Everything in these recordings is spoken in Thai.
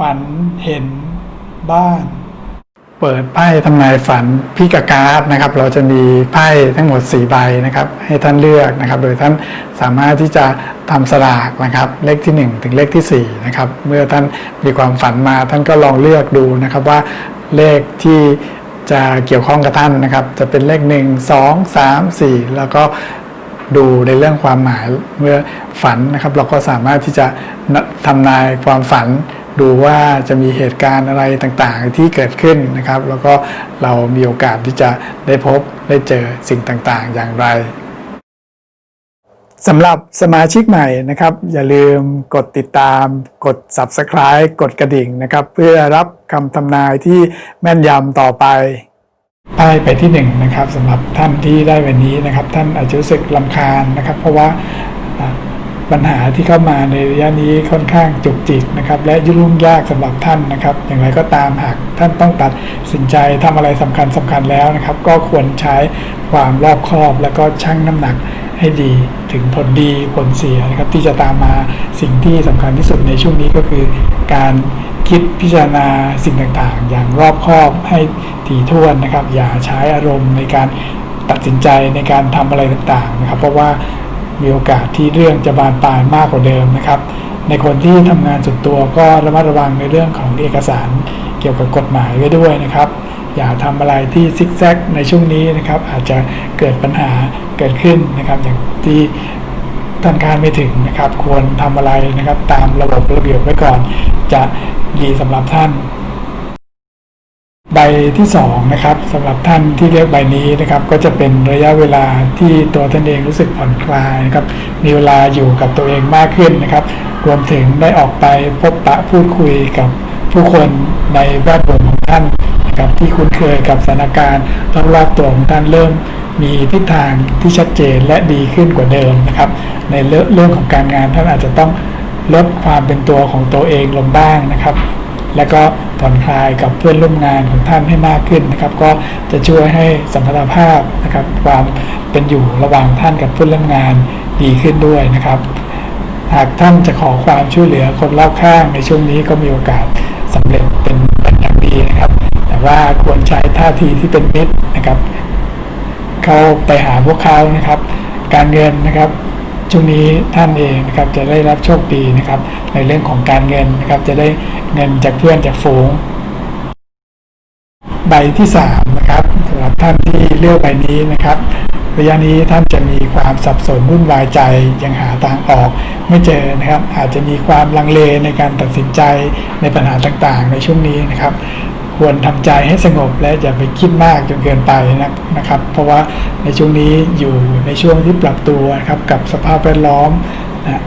ฝันเห็นบ้าน เปิดไพ่ทำนายฝันพี่กากาศนะครับ เราจะมีไพ่ทั้งหมด 4 ใบนะครับ ให้ท่านเลือกนะครับ โดยท่านสามารถที่จะทำสลากนะครับ เลขที่ 1 ถึงเลขที่4นะครับ เมื่อท่านมีความฝันมาท่านก็ลองเลือกดูนะครับว่าเลขที่จะเกี่ยวข้องกับท่านนะครับ จะเป็นเลข 1 2 3 4 แล้วก็ดูในเรื่องความหมายเมื่อฝันนะครับ เราก็สามารถที่จะทำนายความฝัน ดูว่าจะมีเหตุการณ์อะไรต่างๆที่เกิดขึ้นนะครับ แล้วก็เรามีโอกาสที่จะได้พบได้เจอสิ่งต่างๆ อย่างไรสำหรับสมาชิกใหม่นะครับ อย่าลืมกดติดตาม กด Subscribe กดกระดิ่งนะครับ เพื่อรับคำทำนายที่แม่นยำต่อไปป้ายไปที่หนึ่งนะครับสำหรับท่านที่ได้วันนี้นะครับ ท่านอาจจะรู้สึกลำคาญนะครับ เพราะว่า ปัญหาที่เข้ามาในระยะนี้ค่อนข้างจุกจิกนะครับ และยุ่งยากสำหรับท่านนะครับ อย่างไรก็ตามหากท่านต้องตัดสินใจทำอะไรสำคัญสำคัญแล้วนะครับ ก็ควรใช้ความรอบคอบ แล้วก็ชั่งน้ำหนักให้ดีถึงผลดีผลเสียนะครับ ที่จะตามมาสิ่งที่สำคัญที่สุดในช่วงนี้ก็คือการคิดพิจารณาสิ่งต่างๆ อย่างรอบคอบให้ถี่ถ้วนนะครับ อย่าใช้อารมณ์ในการตัดสินใจในการทำอะไรต่างๆนะครับ เพราะว่า มีโอกาสที่เรื่องจะบานปลายมากกว่าเดิมนะครับ ในคนที่ทำงานส่วนตัวก็ระมัดระวังในเรื่องของเอกสารเกี่ยวกับกฎหมายไว้ด้วยนะครับ อย่าทำอะไรที่ซิกแซกในช่วงนี้นะครับ อาจจะเกิดปัญหาเกิดขึ้นนะครับ อย่างที่ท่านคาดไม่ถึงนะครับ ควรทำอะไรนะครับ ตามระบบระเบียบไว้ก่อน จะดีสำหรับท่าน บที่2นะครับสำหรับท่านที่เลือกใบนี้นะครับก็จะเป็นระยะเวลาที่ตัวท่านเองรู้สึกผ่อนคลายนะครับมีเวลาอยู่กับตัวเองมากขึ้นนะครับ รวมถึงได้ออกไปพบปะพูดคุยกับผู้คนในแวดวงของท่านนะครับที่คุ้นเคยกับสถานการณ์รอบๆตัวของท่านเริ่มมีทิศทางที่ชัดเจนและดีขึ้นกว่าเดิมนะครับ ในเรื่องเรื่องของการงานท่านอาจจะต้องลดความเป็นตัวของตัวเองลงบ้างนะครับ แล้วก็ผ่อนคลายกับเพื่อนร่วมงานของท่านให้มากขึ้นนะครับ ก็จะช่วยให้สัมพันธภาพนะครับ ความเป็นอยู่ระหว่างท่านกับเพื่อนร่วมงานดีขึ้นด้วยนะครับ หากท่านจะขอความช่วยเหลือคนรอบข้างในช่วงนี้ก็มีโอกาสสำเร็จเป็นเป็นอย่างดีนะครับ แต่ว่าควรใช้ท่าทีที่เป็นมิตรนะครับ เข้าไปหาพวกเขานะครับ การเงินนะครับ ช่วงนี้ท่านเองนะครับจะได้รับโชคดีนะครับ ในเรื่องของการเงินนะครับจะได้เงินจากเพื่อนจากฝูง ใบที่3นะครับสำหรับท่านที่เลือกใบนี้นะครับระยะนี้ท่านจะมีความสับสนวุ่นวายใจยังหาทางออก ไม่เจอนะครับ อาจจะมีความลังเลในการตัดสินใจในปัญหาต่างๆ ในช่วงนี้นะครับ ควรทำใจให้สงบและอย่าไปคิดมากจนเกินไปนะนะครับ เพราะว่าในช่วงนี้อยู่ในช่วงที่ปรับตัวนะครับกับสภาพแวดล้อมนะ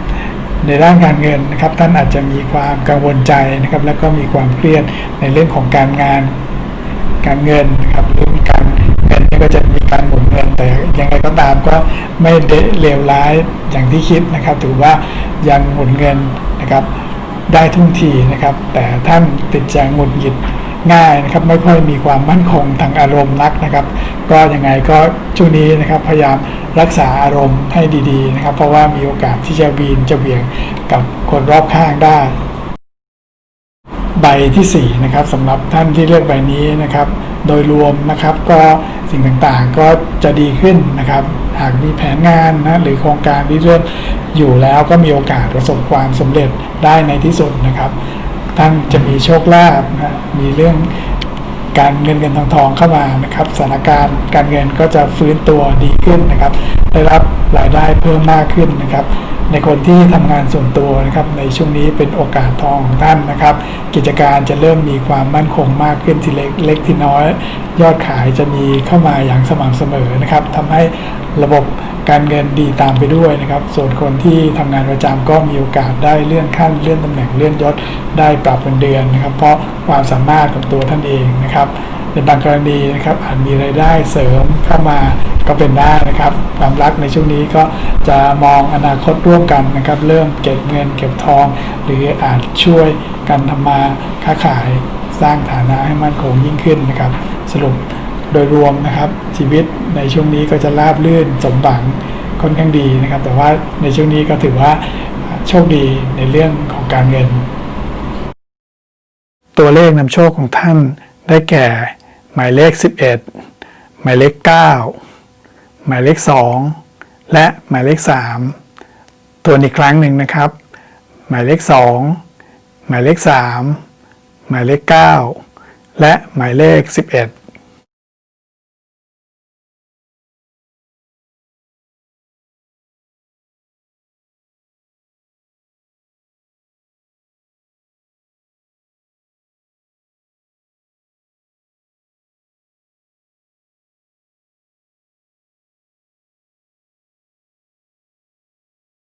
ในด้านการเงินนะครับ ท่านอาจจะมีความกังวลใจนะครับ แล้วก็มีความเครียดในเรื่องของการงานการเงินนะครับเรื่องการเงินนี่ก็จะมีการหมุนเงินแต่ยังไงก็ตามก็ไม่ได้เลวร้ายอย่างที่คิดนะครับ ถือว่ายังหมุนเงินนะครับได้ทุ่งทีนะครับ แต่ท่านติดใจหงุดหงิด ง่ายนะครับไม่ค่อยมีความมั่นคงทางอารมณ์นักนะครับ ก็ยังไงก็ช่วงนี้นะครับพยายามรักษาอารมณ์ให้ดีๆนะครับ เพราะว่ามีโอกาสที่จะวีนจะเบี่ยงกับคนรอบข้างได้ ใบที่4นะครับสำหรับท่านที่เลือกใบนี้นะครับ โดยรวมนะครับก็สิ่งต่างๆก็จะดีขึ้นนะครับหากมีแผนงานนะหรือโครงการที่เริ่มอยู่แล้วก็มีโอกาสประสบความสำเร็จได้ในที่สุดนะครับ ท่านจะมีโชคลาภนะมีเรื่องการเงินเงินทองทองเข้ามานะครับสถานการณ์การเงินก็จะฟื้นตัวดีขึ้นนะครับ ได้รับรายได้เพิ่มมากขึ้นนะครับ ในคนที่ทำงานส่วนตัวนะครับ ในช่วงนี้เป็นโอกาสทองของท่านนะครับ กิจการจะเริ่มมีความมั่นคงมากขึ้นทีเล็กเล็กที่น้อย ยอดขายจะมีเข้ามาอย่างสม่ำเสมอนะครับทำให้ระบบการเงินดีตามไปด้วยนะครับ ส่วนคนที่ทำงานประจำก็มีโอกาสได้เลื่อนขั้นเลื่อนตำแหน่งเลื่อนยศได้ปรับเงินเดือนนะครับ เพราะความสามารถของตัวท่านเองนะครับ ในบางกรณีนะครับอาจมีรายได้เสริมเข้ามาก็เป็นได้นะครับ ความรักในช่วงนี้ก็จะมองอนาคตร่วมกันนะครับ เริ่มเก็บเงินเก็บทอง หรืออาจช่วยกันทำมาค้าขายสร้างฐานะให้มั่นคงยิ่งขึ้นนะครับ สรุปโดยรวมนะครับ ชีวิตในช่วงนี้ก็จะราบรื่นสมหวังค่อนข้างดีนะครับ แต่ว่าในช่วงนี้ก็ถือว่าโชคดีในเรื่องของการเงิน ตัวเลขนำโชคของท่านได้แก่ หมายเลข 11 หมายเลข 9 หมายเลข 2 และหมายเลข3ตัวอีกครั้งหนึ่งนะครับ หมายเลข 2 หมายเลข 3 หมายเลข 9 และหมายเลข 11